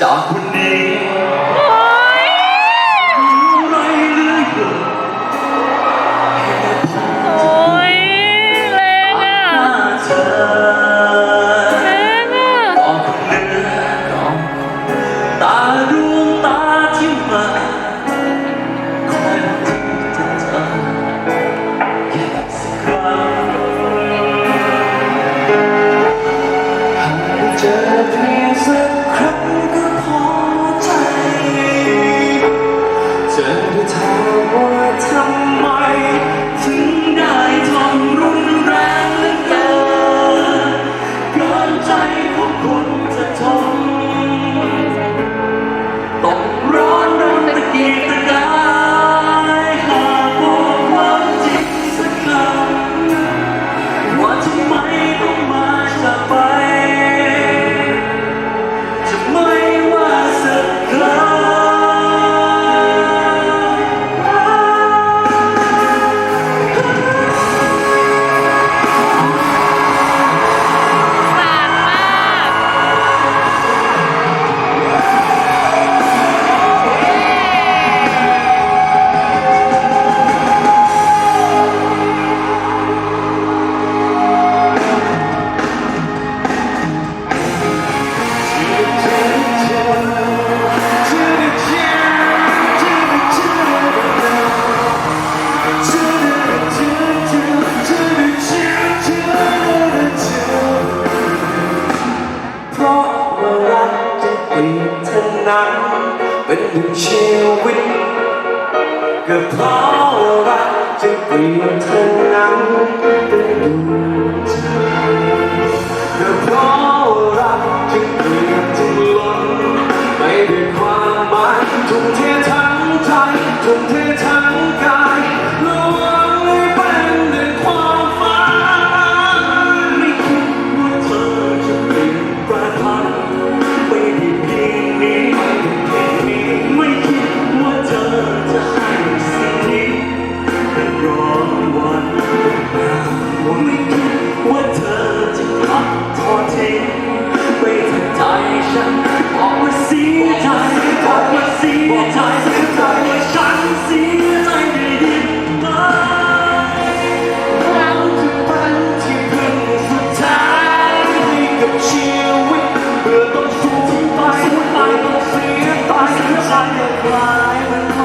จากคนนี้โอ้ยไรเลือเกินโอ้ยแรงอะหน้าเธอแรงอะก็คงเหลือน้องตาดวงตาที่มาคอยรู้ถึงเธอแค่สักครั้งหากได้เจอ เธอว่าทำไม ถึงได้ทำรุนแรงเหลือเกินเกินใจของคุณจะทน นั้นเป็นหนึ่งชีวิตก็เพราะรักจึงเปลี่ยนเธอนั้นเป็นดวงใจก็เพราะรักจึงเปลี่ยนจึงลงไม่ได้ความหมายทุ่มเททั้งใจทุ่มเททั้ง ตายหัวใจเสียตายหัวใจเดือดร้าย